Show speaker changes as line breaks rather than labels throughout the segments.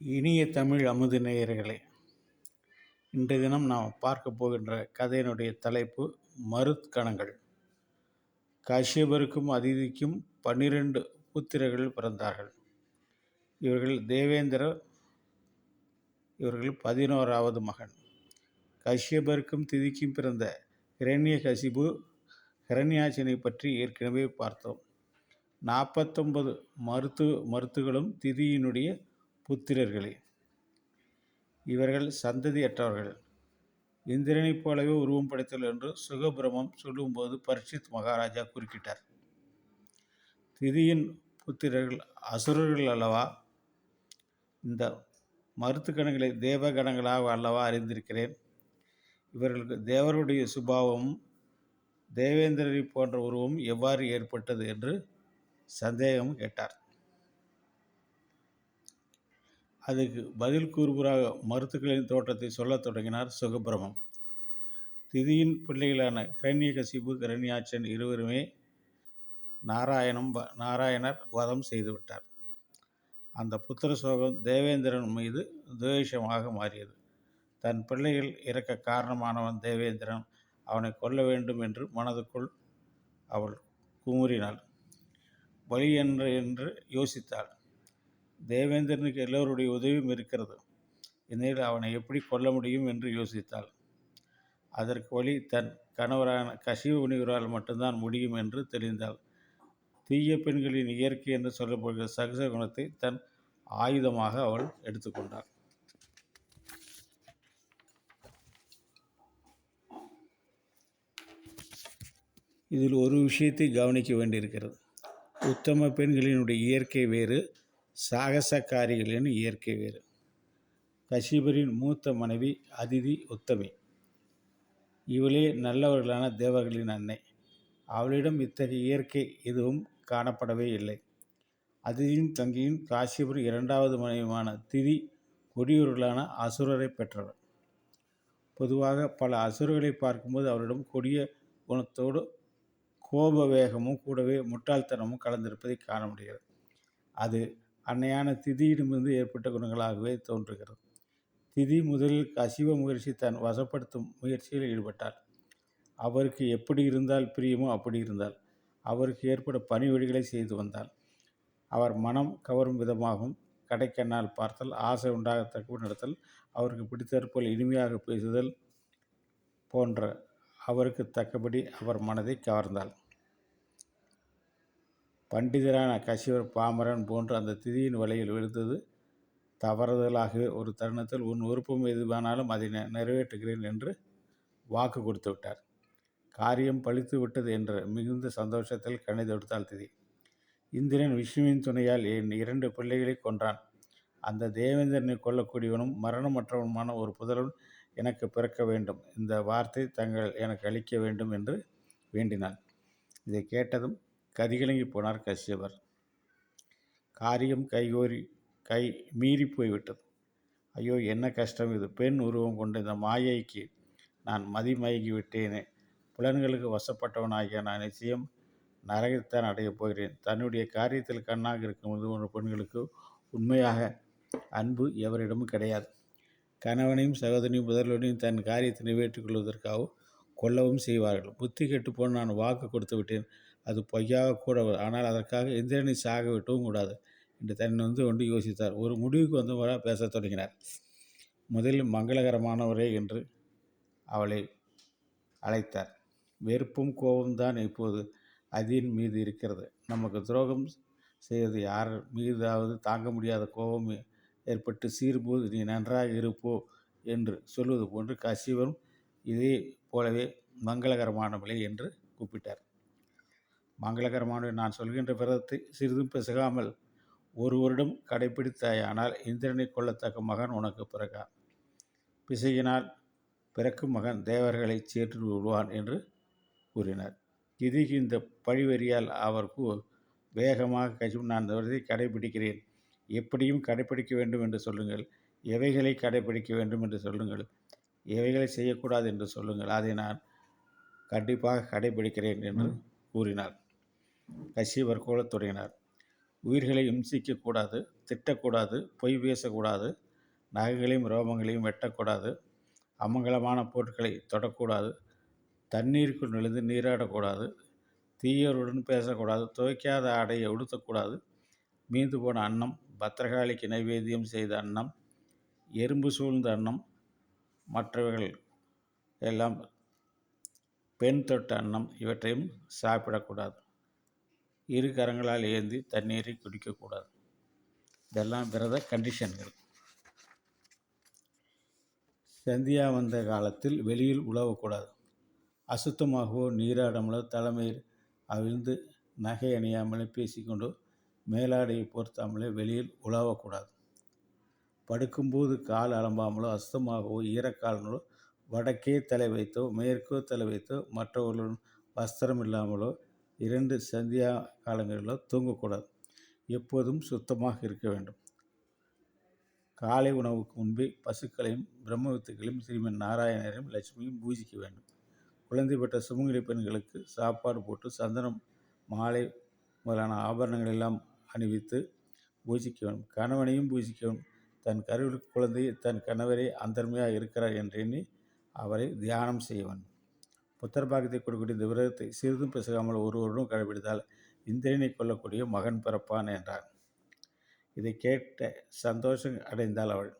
இனிய தமிழ் அமுது நேயர்களே இன்றைய தினம் நாம் பார்க்க போகின்ற கதையினுடைய தலைப்பு மருத்கணங்கள் காஷ்யபருக்கும் அதிதிக்கும் பன்னிரண்டு புத்திரர்கள் பிறந்தார்கள். இவர்கள் தேவேந்திரர் இவர்கள் பதினோராவது மகன். கஷ்யபருக்கும் திதிக்கும் பிறந்த இரண்ய கசிபு ஹிரண்யாட்சனை பற்றி ஏற்கனவே பார்த்தோம். நாற்பத்தொன்பது மருத்து மருத்துகளும் திதியினுடைய புத்திரர்களே. இவர்கள் சந்ததியற்றவர்கள். இந்திரனைப் போலவே உருவம் படைத்தல் என்று சுகபிரமம் சொல்லும்போது பரீட்சித் மகாராஜா குறுக்கிட்டார். திதியின் புத்திரர்கள் அசுரர்கள் அல்லவா? இந்த மருத்துக்கணங்களை தேவகணங்களாக அல்லவா அறிந்திருக்கிறேன். இவர்களுக்கு தேவருடைய சுபாவமும் தேவேந்திரனை போன்ற உருவம் எவ்வாறு ஏற்பட்டது என்று சந்தேகம் கேட்டார். அதுக்கு பதில் கூறுபுறாக மருத்துக்களின் தோற்றத்தை சொல்லத் தொடங்கினார் சுகபிரமம் திதியின் பிள்ளைகளான ஹிரண்யகசிபு கிரண்யாச்சன் இருவருமே நாராயணம் நாராயணர் வதம் செய்துவிட்டார் அந்த புத்திர சோகம் தேவேந்திரன் மீது துவேஷமாக மாறியது. தன் பிள்ளைகள் இறக்க காரணமானவன் தேவேந்திரன். அவனை கொல்ல வேண்டும் என்று மனதுக்குள் அவள் குமுறினாள். பலி என்று என்று யோசித்தாள். தேவேந்திரனுக்கு எல்லோருடைய உதவியும் இருக்கிறது. இந்நிலையில் அவனை எப்படி கொல்ல முடியும் என்று யோசித்தாள். அதற்கு வழி தன் கணவரான கசிவு முனிவரால் மட்டும்தான் முடியும் என்று தெரிந்தாள். தீய பெண்களின் இயற்கை என்று சொல்லப்படுகிற சகச குணத்தை தன் ஆயுதமாக அவள் எடுத்துக்கொண்டாள். இதில் ஒரு விஷயத்தை கவனிக்க வேண்டியிருக்கிறது. உத்தம பெண்களினுடைய இயற்கை வேறு சாகசக்காரிகளின் இயற்கை வேறு. கஷிபரின் மூத்த மனைவி அதிதி உத்தமி. இவளே நல்லவர்களான தேவர்களின் அன்னை. அவளிடம் இத்தகைய இயற்கை எதுவும் காணப்படவே இல்லை. அதிதியின் தங்கியின் காசிபுரி இரண்டாவது மனைவியான திதி கொடியூர்களான அசுரரை பெற்றவர் பொதுவாக பல அசுரர்களை பார்க்கும்போது அவரிடம் கொடிய குணத்தோடு கோப வேகமும் கூடவே முட்டாள்தனமும் கலந்திருப்பதை காண முடிகிறது. அது அன்னையான திதியிடமிருந்து ஏற்பட்ட குணங்களாகவே தோன்றுகிறது. திதி முதலில் கசிவ முயற்சி தன் வசப்படுத்தும் முயற்சியில் ஈடுபட்டார். அவருக்கு எப்படி இருந்தால் பிரியமோ அப்படி இருந்தால் அவருக்கு ஏற்பட பணி வழிகளை செய்து வந்தால் அவர் மனம் கவரும் விதமாகவும் கடைக்கண்ணால் பார்த்தல் ஆசை உண்டாகத்தக்க நடத்தல் அவருக்கு பிடித்தற்போல் இனிமையாக பேசுதல் போன்ற அவருக்கு தக்கபடி அவர் மனதை கவர்ந்தாள் பண்டிதரான கசிவர் பாமரன் போன்று அந்த திதியின் வலையில் விழுந்தது. தவறுதலாகவே ஒரு தருணத்தில் உன் விருப்பம் எதுவானாலும் அதை நிறைவேற்றுகிறேன் என்று வாக்கு கொடுத்து விட்டார். காரியம் பழித்து விட்டது என்ற மிகுந்த சந்தோஷத்தில் கணித தொடுத்தால் திதி. இந்திரன் விஷ்ணுவின் துணையால் என் இரண்டு பிள்ளைகளை கொன்றான். அந்த தேவேந்திரனை கொல்லக்கூடியவனும் மரணமற்றவனுமான ஒரு புதலன் எனக்கு பிறக்க வேண்டும். இந்த வார்த்தை தங்கள் எனக்கு அளிக்க வேண்டும் என்று வேண்டினான் இதை கேட்டதும் கதிகலங்கி போனார் கஷ்யபர் காரியம் கைகோரி கை மீறி போய்விட்டது. ஐயோ என்ன கஷ்டம் இது? பெண் உருவம் கொண்ட இந்த மாயைக்கு நான் மதிமயங்கி விட்டேனே. புலன்களுக்கு வசப்பட்டவனாகிய நான் நிச்சயம் நரகத்தான் அடையப் போகிறேன். தன்னுடைய காரியத்தில் கண்ணாக இருக்கும் ஒரு பெண்களுக்கு உண்மையாக அன்பு எவரிடமும் கிடையாது. கணவனையும் சகோதரனையும் முதல்வனையும் தன் காரியத்தை நிறைவேற்றிக் கொள்வதற்காக கொல்லவும் செய்வார்கள். புத்தி கெட்டுப்போன் நான் வாக்கு கொடுத்து விட்டேன். அது பொய்யாக கூட ஆனால் அதற்காக இந்திரனை சாக விட்டவும் கூடாது என்று தன்னை வந்து கொண்டு யோசித்தார். ஒரு முடிவுக்கு வந்தவராக பேசத் தொடங்கினார். முதலில் மங்களகரமானவரே என்று அவளை அழைத்தார். வெறுப்பும் கோபம்தான் இப்போது அதின் மீது இருக்கிறது. நமக்கு துரோகம் செய்வது யார்? மீதாவது தாங்க முடியாத கோபம் ஏற்பட்டு சீரும்போது நீ நன்றாக இருப்போ என்று சொல்வது போன்று கசிவரும் இதே போலவே மங்களகரமானவளே என்று கூப்பிட்டார். மங்களகரமான நான் சொல்கின்ற விரதத்தை சிறிதும் பிசகாமல் ஒரு வருடம் கடைபிடித்தாயானால் இந்திரனை கொள்ளத்தக்க மகன் உனக்கு பிறகா பிசையினால் பிறக்கும் மகன் தேவர்களை சேற்று விடுவான் என்று கூறினார். இதுக்கு இந்த பழிவெறியால் அவர் வேகமாக கட்சி நான் விரதத்தை கடைபிடிக்கிறேன். எப்படியும் கடைபிடிக்க வேண்டும் என்று சொல்லுங்கள். எவைகளை கடைபிடிக்க வேண்டும் என்று சொல்லுங்கள். எவைகளை செய்யக்கூடாது என்று சொல்லுங்கள். அதை நான் கண்டிப்பாக கடைபிடிக்கிறேன் என்று கூறினார். கசிவர் கோலத் தொடங்கினார். உயிர்களை இம்சிக்கக்கூடாது திட்டக்கூடாது பொய் பேசக்கூடாது நகைகளையும் ரோமங்களையும் வெட்டக்கூடாது அமங்கலமான பொருட்களை தொடக்கூடாது தண்ணீருக்குள் நுழைந்து நீராடக்கூடாது தீயோருடன் பேசக்கூடாது துவைக்காத ஆடையை உடுத்தக்கூடாது மீந்து போன அன்னம் பத்திரகாளிக்கு நைவேத்தியம் செய்த அன்னம் எறும்பு சூழ்ந்த அன்னம் மற்றவைகள் எல்லாம் பெண் தொட்ட அன்னம் இவற்றையும் சாப்பிடக்கூடாது. இரு கரங்களால் ஏந்தி தண்ணீரை குடிக்கக்கூடாது. இதெல்லாம் விரத கண்டிஷன்கள் சந்தியா வந்த காலத்தில் வெளியில் உழவக்கூடாது. அசுத்தமாகவோ நீராடாமலோ தலைமையில் அவிழ்ந்து நகை அணியாமலே பேசிக்கொண்டு மேலாடையை பொருத்தாமலே வெளியில் உழவக்கூடாது. படுக்கும்போது கால் அலம்பாமலோ அசுத்தமாகவோ ஈரக்காலங்களோ வடக்கே தலை வைத்தோ மேற்கோ தலை வைத்தோ மற்றவர்களுடன் வஸ்திரம் இல்லாமலோ இரண்டு சந்தியா காலங்களில் தூங்கக்கூடாது. எப்போதும் சுத்தமாக இருக்க வேண்டும். காலை உணவுக்கு முன்பே பசுக்களையும் பிரம்மவித்துக்களையும் ஸ்ரீமன் நாராயணரையும் லட்சுமியும் பூஜிக்க வேண்டும். குழந்தை பெற்ற சுமங்கலி பெண்களுக்கு சாப்பாடு போட்டு சந்தனம் மாலை முதலான ஆபரணங்கள் எல்லாம் அணிவித்து பூஜிக்க வேண்டும். கணவனையும் பூஜிக்க வேண்டும். தன் கருவில் குழந்தை தன் கணவரே அந்தர்மையாக இருக்கிறார் என்று எண்ணி அவரை தியானம் செய்ய வேண்டும். புத்திர பாக்கியத்தை கொடுக்கக்கூடிய இந்த விரதத்தை சிறிதும் பிசகாமல் ஒருவருடன் கடைபிடித்தால் இந்திரனை கொல்லக்கூடிய மகன் பிறப்பான் என்றார். இதை கேட்ட சந்தோஷம் அடைந்தாள் அவள்.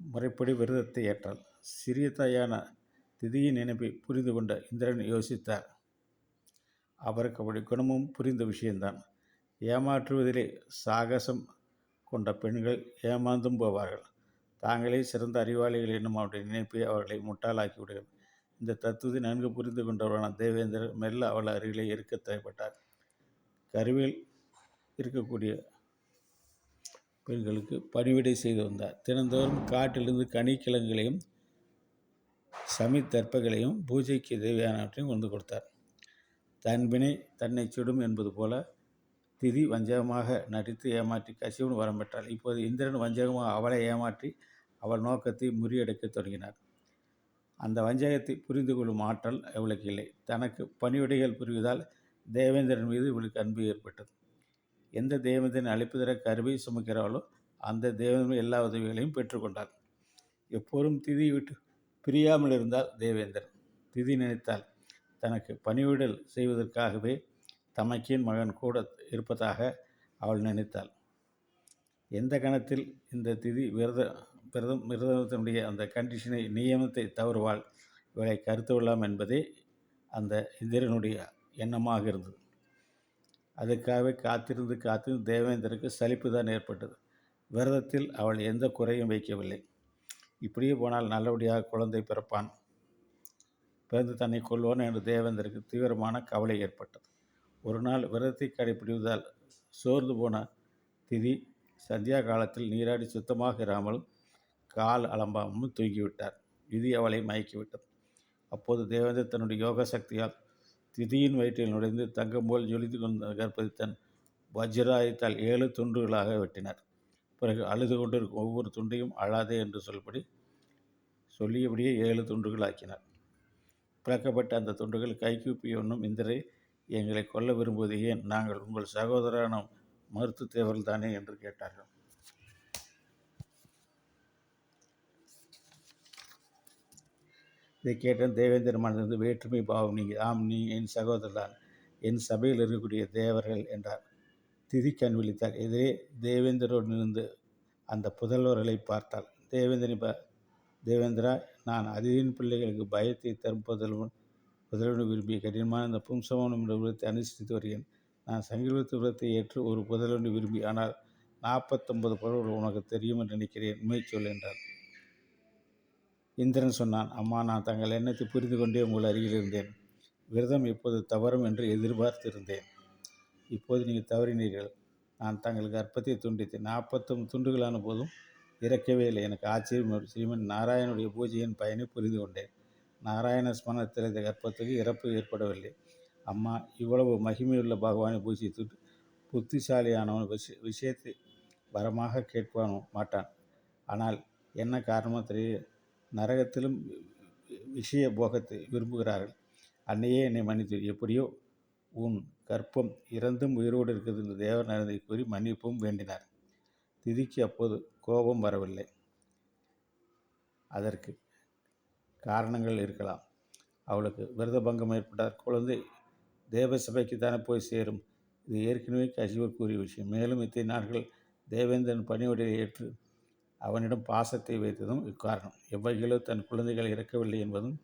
முறைப்படி விரதத்தை ஏற்றாள். சிறிய தாயான திதியின் நினைப்பை புரிந்து கொண்ட இந்திரன் யோசித்தார். அவருக்கு அப்படி குணமும் புரிந்த விஷயம்தான். ஏமாற்றுவதிலே சாகசம் கொண்ட பெண்கள் ஏமாந்தும் போவார்கள். தாங்களே சிறந்த அறிவாளிகள் என்னும் அவருடைய நினைப்பை அவர்களை முட்டாளாக்கி விடுகிறது இந்த தத்துவத்தை நன்கு புரிந்து கொண்டவரான தேவேந்திரர் மெல்ல அவள் அருகிலே இருக்க தேவைப்பட்டார் கருவில் இருக்கக்கூடிய பெண்களுக்கு பணிவிடை செய்து வந்தார். தினந்தோறும் காட்டிலிருந்து கனிக்கிழங்குகளையும் சமித்தற்பகளையும் பூஜைக்கு தேவையானவற்றையும் கொண்டு கொடுத்தார். தன்பினை தன்னை சுடும் என்பது போல திதி வஞ்சகமாக நடித்து ஏமாற்றி கசிவன் வரம் பெற்றாள். இப்போது இந்திரன் வஞ்சகமாக அவளை ஏமாற்றி அவள் நோக்கத்தை முறியடைக்க தொடங்கினார். அந்த வஞ்சகத்தை புரிந்து கொள்ளும் ஆற்றல் இவளுக்கு இல்லை. தனக்கு பணிவிடைகள் புரிவதால் தேவேந்திரன் மீது இவளுக்கு அன்பு ஏற்பட்டது. எந்த தேவேந்திரன் அழைப்பு கருவை சுமக்கிறாளோ அந்த தேவேந்திரன் எல்லா உதவிகளையும் பெற்றுக்கொண்டார் எப்போதும் திதி விட்டு பிரியாமல் இருந்தால் தேவேந்திரன். திதி நினைத்தால் தனக்கு பணிவிடல் செய்வதற்காகவே தமக்கின் மகன் கூட இருப்பதாக அவள் நினைத்தாள். எந்த கணத்தில் இந்த திதி விரத விரதம் விரதத்தினுடைய அந்த கண்டிஷனை நியமத்தை தவறுவாள். இவளை கருத்து கொள்ளலாம் என்பதே அந்த இந்திரனுடைய எண்ணமாக இருந்தது. அதுக்காகவே காத்திருந்து காத்திருந்து தேவேந்திரனுக்கு சலிப்பு தான் ஏற்பட்டது. விரதத்தில் அவள் எந்த குறையும் வைக்கவில்லை. இப்படியே போனால் நல்லபடியாக குழந்தை பிறப்பான். பிறந்து தன்னை கொள்வான் என்று தேவேந்தருக்கு தீவிரமான கவலை ஏற்பட்டது. ஒரு நாள் விரதத்தை கடைபிடிப்பதால் சோர்ந்து போன திதி சந்தியா காலத்தில் நீராடி சுத்தமாக இராமல் கால் அலம்பாமல் தூங்கிவிட்டார் விதி அவளை மயக்கிவிட்டது. அப்போது தேவேந்திர தன்னுடைய யோக சக்தியால் திதியின் வயிற்றில் நுழைந்து தங்கம் போல் ஜொலித்து கொண்ட கற்பதை தன் வஜ்ராயத்தால் ஏழு துண்டுகளாக வெட்டினார். பிறகு அழுது கொண்டிருக்கும் ஒவ்வொரு துண்டையும் அழாதே என்று சொல்படி சொல்லியபடியே ஏழு துண்டுகள் ஆக்கினார் பிளக்கப்பட்ட அந்த துண்டுகள் கைகூப்பி ஒன்றும் இந்திரை எங்களை கொல்ல விரும்புவது ஏன்? நாங்கள் உங்கள் சகோதரான மருத்துவ தேவர்கள் தானே என்று கேட்டார்கள். இதை கேட்டேன் தேவேந்திர மனதிலிருந்து வேற்றுமை பாவம் நீங்கள் ஆம் நீ என் சகோதரர்தான் என் சபையில் இருக்கக்கூடிய தேவர்கள் என்றார். திதி கண் விழித்தார். எதிரே தேவேந்திரோடிலிருந்து அந்த புதல்வர்களை பார்த்தாள் தேவேந்திரன் ப தேவேந்திரா நான் அதிதியின் பிள்ளைகளுக்கு பயத்தை தரும் புதல்வன் புதல்வனை விரும்பிய கடினமான இந்த பும்சவனம் என்ற விரதத்தை அனுசரித்து வருகிறேன். நான் சங்கீர்வத்து விரத்தை ஏற்று ஒரு புதல்வனை விரும்பி ஆனால் நாற்பத்தொன்பது புதல்வர்கள் உனக்கு தெரியும் என்று நினைக்கிறேன். உண்மை சொல் என்றார். இந்திரன் சொன்னான் அம்மா நான் தங்கள் எண்ணத்தை புரிந்து கொண்டே உங்கள் அருகில் இருந்தேன். விரதம் இப்போது தவறும் என்று எதிர்பார்த்திருந்தேன். இப்போது நீங்கள் தவறினீர்கள். நான் தங்களுக்கு அற்பத்தை துண்டித்தேன். நாற்பத்தும் துண்டுகளான போதும் இறக்கவே இல்லை. எனக்கு ஆச்சரியம் ஸ்ரீமன் நாராயணனுடைய பூஜையின் பயனை புரிந்து கொண்டேன். நாராயண ஸ்மரணத்தில் இந்த கற்பத்துக்கு இறப்பு ஏற்படவில்லை. அம்மா இவ்வளவு மகிமையுள்ள பகவானை பூஜித்து புத்திசாலியானவன் விஷ விஷயத்தை வரமாக கேட்பானோ மாட்டான். ஆனால் என்ன காரணமோ தெரிய நரகத்திலும் விஷய போகத்தை விரும்புகிறார்கள். அன்னையே என்னை மன்னித்து எப்படியோ உன் கற்பம் இறந்தும் உயிரோடு இருக்கிறது என்று தேவர் நடந்ததை கூறி மன்னிப்பும் வேண்டினார். திதிக்கு அப்போது கோபம் வரவில்லை. அதற்கு காரணங்கள் இருக்கலாம். அவளுக்கு விரத பங்கம் ஏற்பட்டார் குழந்தை தேவசபைக்கு தானே போய் சேரும். இது ஏற்கனவே கசிவர் கூறிய விஷயம். மேலும் இத்தனை நாட்கள் தேவேந்திரன் பணிவுடையை ஏற்று அவனிடம் பாசத்தை வைத்ததும் இக்காரணம். எவ்வகையிலோ தன் குழந்தைகள் இறக்கவில்லை என்பதும்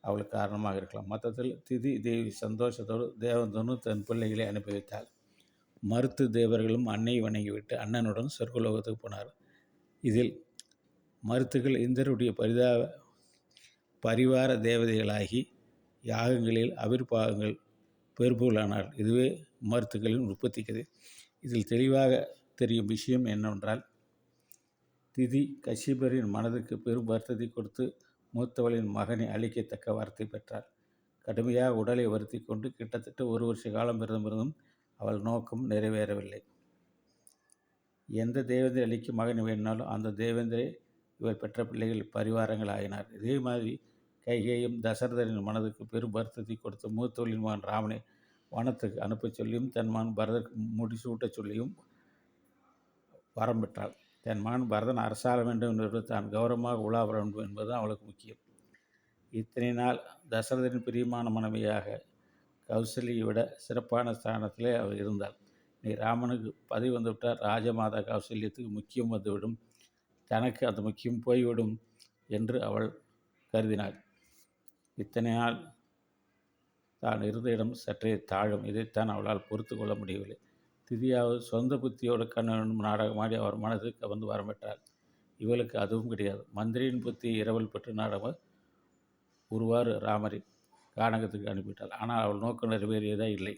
அவளுக்கு காரணமாக இருக்கலாம். மொத்தத்தில் திதி தேவி சந்தோஷத்தோடு தேவந்தனு தன் பிள்ளைகளை அனுப்பி வைத்தாள். மருத்து தேவர்களும் அன்னையை வணங்கிவிட்டு அண்ணனுடன் சொர்க்கலோகத்துக்கு போனார். இதில் மருத்துகள் இந்திரருடைய பரிதா பரிவார தேவதைகளாகி யாகங்களில் அவிர்பாகங்கள் பெருபொருளானார் இதுவே மருத்துகளின் உற்பத்தி கதை இதில் தெளிவாக தெரியும் விஷயம் என்னவென்றால் திதி கசிபரின் மனதுக்கு பெரும் வருத்தத்தை கொடுத்து மூத்தவளின் மகனை அழிக்கத்தக்க வார்த்தை பெற்றார் கடுமையாக உடலை வருத்தி கொண்டு கிட்டத்தட்ட ஒரு வருஷ காலம் இருந்தும் அவள் நோக்கம் நிறைவேறவில்லை. எந்த தேவேந்திர அழிக்கும் மகன் வேணுனாலும் அந்த தேவேந்திரை இவர் பெற்ற பிள்ளைகள் பரிவாரங்கள் ஆகினார் இதே மாதிரி கைகேயும் தசரதரின் மனதுக்கு பெரும் வருத்தத்தை கொடுத்து மூத்தவளின் மகன் ராமனை வனத்துக்கு அனுப்பச் சொல்லியும் தன் மகன் பரதற்கு முடிசூட்டச் சொல்லியும் வரம் பெற்றாள். தன் மகன் பரதன் அரசாள வேண்டும் என்று தான் கௌரவமாக உலா வர வேண்டும் என்பது அவளுக்கு முக்கியம். இத்தனை நாள் தசரதனின் பிரியமான மனைவியாக கௌசல்யை விட சிறப்பான ஸ்தானத்திலே அவர் இருந்தாள் நீ ராமனுக்கு பதவி வந்துவிட்டால் ராஜமாதா கௌசல்யத்துக்கு முக்கியம் வந்துவிடும். தனக்கு அந்த முக்கியம் போய்விடும் என்று அவள் கருதினாள். இத்தனை நாள் தான் இருந்த இடம் சற்றே தாழும். இதைத்தான் அவளால் பொறுத்து கொள்ள முடியவில்லை. திதியாவது சொந்த புத்தியோட கண்ணன் நாடகமாடி அவர் மனதுக்கு வந்து வரமிட்டார் இவளுக்கு அதுவும் கிடையாது. மந்திரியின் புத்தி இரவல் பெற்று நாடகம் ஒருவாறு ராமரை கானகத்துக்கு அனுப்பிவிட்டாள் ஆனால் அவள் நோக்கம் நிறைவேறியதா இல்லை.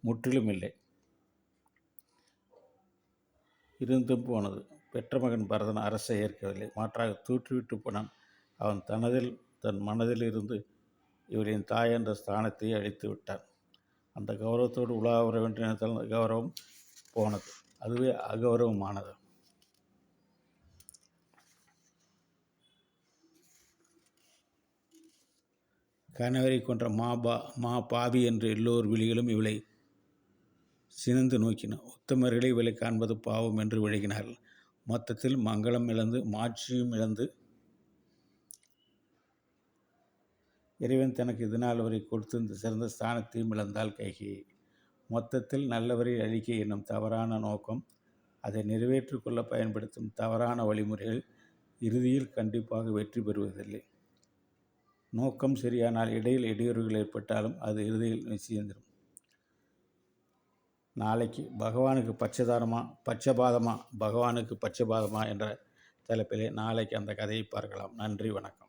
முற்றிலும் இல்லை. இருந்தும் போனது. பெற்ற மகன் பரதன் அரசை ஏற்கவில்லை. மாற்றாக தூற்றுவிட்டு போனான். அவன் தனதில் தன் மனதில் இருந்து இவரின் தாய் என்ற ஸ்தானத்தை அழித்து விட்டான். அந்த கௌரவத்தோடு உலா வர வேண்டும் நேரத்தில் அந்த கௌரவம் போனது. அதுவே அகௌரவமானது. கணவரை கொன்ற மா பா மா பாவி என்று எல்லோர் விழிகளும் இவளை சினந்து நோக்கின. உத்தமர்களை இவளை காண்பது பாவம் என்று விளங்கினார்கள் மொத்தத்தில் மங்களம் இழந்து மாட்சியும் இழந்து இறைவன் தனக்கு இதனால் வரை கொடுத்திருந்த சிறந்த ஸ்தானத்தையும் இழந்தால் கைகி. மொத்தத்தில் நல்லவரை அழிக்க என்னும் தவறான நோக்கம் அதை நிறைவேற்றிக்கொள்ள பயன்படுத்தும் தவறான வழிமுறைகள் இறுதியில் கண்டிப்பாக வெற்றி பெறுவதில்லை. நோக்கம் சரியானால் இடையில் இடையூறுகள் ஏற்பட்டாலும் அது இறுதியில் நிச்சயந்திரும். நாளைக்கு பகவானுக்கு பச்சதாரமா பச்சபாதமா பகவானுக்கு பச்சபாதமா என்ற தலைப்பிலே நாளைக்கு அந்த கதையை பார்க்கலாம். நன்றி வணக்கம்.